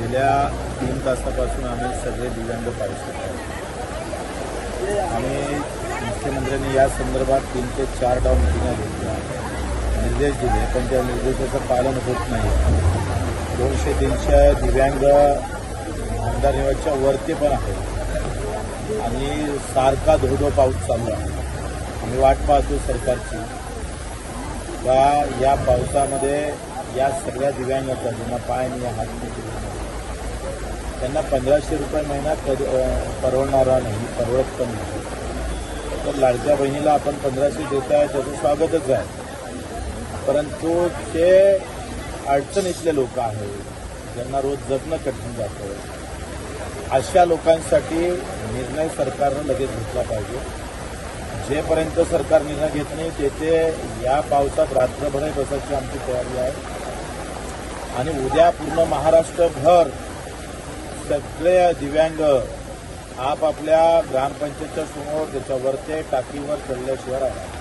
गेल्या तीन तासापासून आम्ही सगळे दिव्यांग पाहू शकतो आणि मुख्यमंत्र्यांनी या संदर्भात तीन ते चार डाव मिटिंगा घेतल्या. निर्देश दिले पण त्या निर्देशाचं पालन होत नाही. दोनशे तीनशे दिव्यांग आमदार निवडच्या वरती पण आहे आणि सारखा धोधो पाऊस चालू आहे. आम्ही वाट पाहतो सरकारची. का या पावसामध्ये या सगळ्या दिव्यांगाचा ज्यांना पाय आणि हात नाही, त्यांना पंधराशे रुपये महिना कधी परवडणारा नाही परवडत पण नाही. तर लाडक्या बहिणीला आपण पंधराशे देत आहे त्याचं स्वागतच आहे. परंतु जे अडचणीतले लोक आहेत ज्यांना रोज जगणं कठीण जातं अशा लोकांसाठी निर्णय सरकारनं लगेच घेतला पाहिजे. जेपर्यंत सरकार निर्णय घेत नाही तेथे या पावसात रात्रभर बसायची आमची तयारी आहे. आणि उद्या पूर्ण महाराष्ट्रभर सगळे दिव्यांग आपापल्या ग्रामपंचायतच्या समोर त्याच्यावरचे टाकीवर चढल्याशिवाय आहे